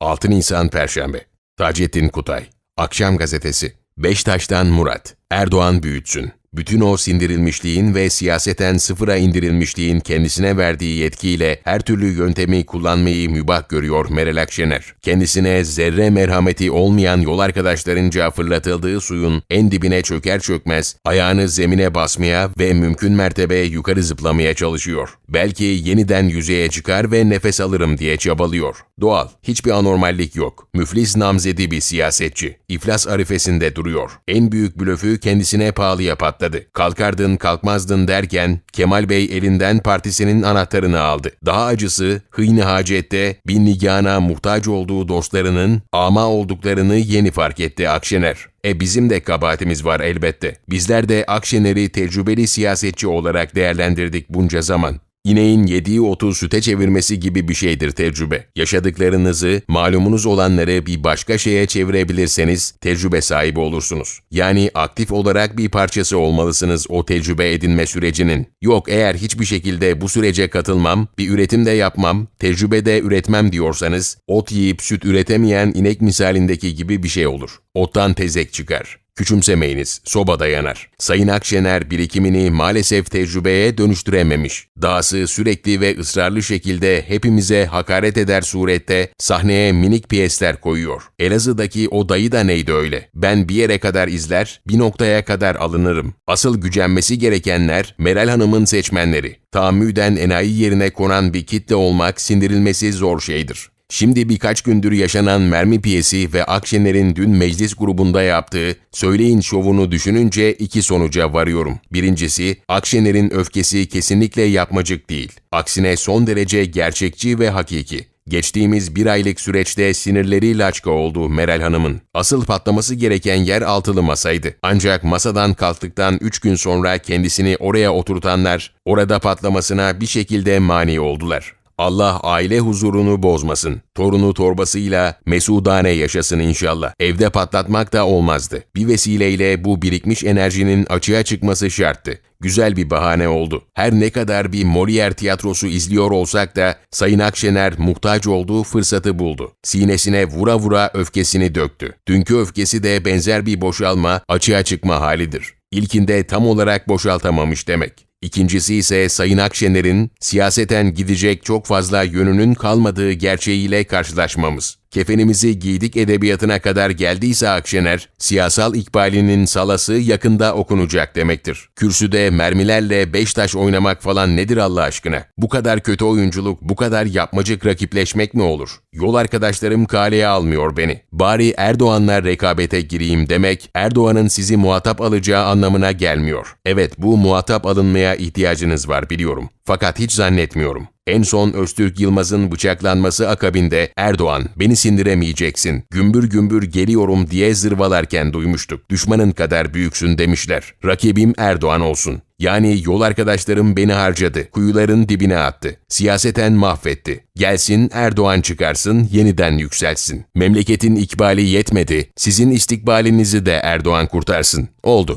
6 Nisan Perşembe. Taceddin Kutay. Akşam Gazetesi. Beştaş'tan Murat. Erdoğan büyütsün. Bütün o sindirilmişliğin ve siyaseten sıfıra indirilmişliğin kendisine verdiği yetkiyle her türlü yöntemi kullanmayı mübah görüyor Meral Akşener. Kendisine zerre merhameti olmayan yol arkadaşlarınca fırlatıldığı suyun en dibine çöker çökmez ayağını zemine basmaya ve mümkün mertebe yukarı zıplamaya çalışıyor. Belki yeniden yüzeye çıkar ve nefes alırım diye çabalıyor. Doğal, hiçbir anormallik yok. Müflis namzedi bir siyasetçi. İflas arifesinde duruyor. En büyük blöfü kendisine pahalıya patladı. Kalkardın kalkmazdın derken Kemal Bey elinden partisinin anahtarını aldı. Daha acısı hıyni hacette bin nigana muhtaç olduğu dostlarının ama olduklarını yeni fark etti Akşener. E bizim de kabahatimiz var elbette. Bizler de Akşener'i tecrübeli siyasetçi olarak değerlendirdik bunca zaman. İneğin yediği otu süte çevirmesi gibi bir şeydir tecrübe. Yaşadıklarınızı, malumunuz olanları bir başka şeye çevirebilirseniz tecrübe sahibi olursunuz. Yani aktif olarak bir parçası olmalısınız o tecrübe edinme sürecinin. Yok eğer hiçbir şekilde bu sürece katılmam, bir üretim de yapmam, tecrübe de üretmem diyorsanız, ot yiyip süt üretemeyen inek misalindeki gibi bir şey olur. Ottan tezek çıkar. Küçümsemeyiniz, sobada yanar. Sayın Akşener birikimini maalesef tecrübeye dönüştürememiş. Dahası sürekli ve ısrarlı şekilde hepimize hakaret eder surette sahneye minik piyesler koyuyor. Elazığ'daki o dayı da neydi öyle? Ben bir yere kadar izler, bir noktaya kadar alınırım. Asıl gücenmesi gerekenler Meral Hanım'ın seçmenleri. Tahammüden enayi yerine konan bir kitle olmak sindirilmesi zor şeydir. Şimdi birkaç gündür yaşanan mermi piyesi ve Akşener'in dün meclis grubunda yaptığı Söyleyin şovunu düşününce iki sonuca varıyorum. Birincisi, Akşener'in öfkesi kesinlikle yapmacık değil. Aksine son derece gerçekçi ve hakiki. Geçtiğimiz bir aylık süreçte sinirleri laçka oldu Meral Hanım'ın. Asıl patlaması gereken yer altılı masaydı. Ancak masadan kalktıktan 3 gün sonra kendisini oraya oturtanlar, orada patlamasına bir şekilde mani oldular. Allah aile huzurunu bozmasın. Torunu torbasıyla mesudane yaşasın inşallah. Evde patlatmak da olmazdı. Bir vesileyle bu birikmiş enerjinin açığa çıkması şarttı. Güzel bir bahane oldu. Her ne kadar bir Molière tiyatrosu izliyor olsak da Sayın Akşener muhtaç olduğu fırsatı buldu. Sinesine vura vura öfkesini döktü. Dünkü öfkesi de benzer bir boşalma, açığa çıkma halidir. İlkinde tam olarak boşaltamamış demek. İkincisi ise Sayın Akşener'in siyaseten gidecek çok fazla yönünün kalmadığı gerçeğiyle karşılaşmamız. Kefenimizi giydik edebiyatına kadar geldiyse Akşener, siyasal ikbalinin salası yakında okunacak demektir. Kürsüde mermilerle beş taş oynamak falan nedir Allah aşkına? Bu kadar kötü oyunculuk, bu kadar yapmacık rakipleşmek mi olur? Yol arkadaşlarım kaleye almıyor beni. Bari Erdoğan'la rekabete gireyim demek, Erdoğan'ın sizi muhatap alacağı anlamına gelmiyor. Evet, bu muhatap alınmaya ihtiyacınız var biliyorum. Fakat hiç zannetmiyorum. En son Öztürk Yılmaz'ın bıçaklanması akabinde Erdoğan beni sindiremeyeceksin, gümbür gümbür geliyorum diye zırvalarken duymuştuk. Düşmanın kadar büyüksün demişler. Rakibim Erdoğan olsun. Yani yol arkadaşlarım beni harcadı, kuyuların dibine attı, siyaseten mahvetti. Gelsin Erdoğan çıkarsın, yeniden yükselsin. Memleketin ikbali yetmedi, sizin istikbalinizi de Erdoğan kurtarsın. Oldu.